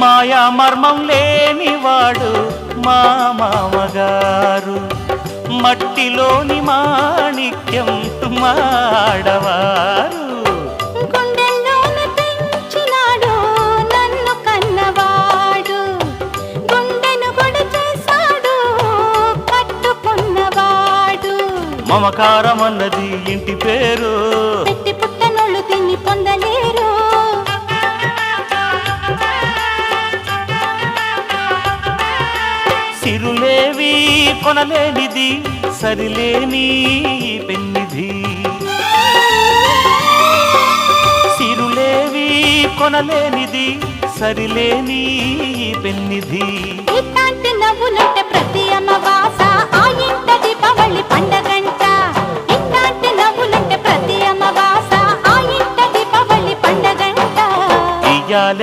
మాయా మర్మం లేనివాడు మా మామగారు. మట్టిలోని మాణిక్యం మాడవారు గుండెల్లోన పెంచినాడు నన్ను కన్నవాడు. గుండెను గుడి చేశాడు కట్టుకున్నవాడు. మమకారం అన్నది ఇంటి పేరు. సిరులేవి కొనలేనిది సరిలేని ఈ పెన్నిధి. సిరులేవి కొనలేనిది సరిలేని ఈ పెన్నిధి. ఇట్లాంటి నవ్వులుంటే ప్రతి అమావాస ఆ ఇంట దీపావళి పండగంట. ఇట్లాంటి నవ్వులుంటే ప్రతి అమావాస ఆ ఇంట దీపావళి పండగంట. ఇయ్యాలే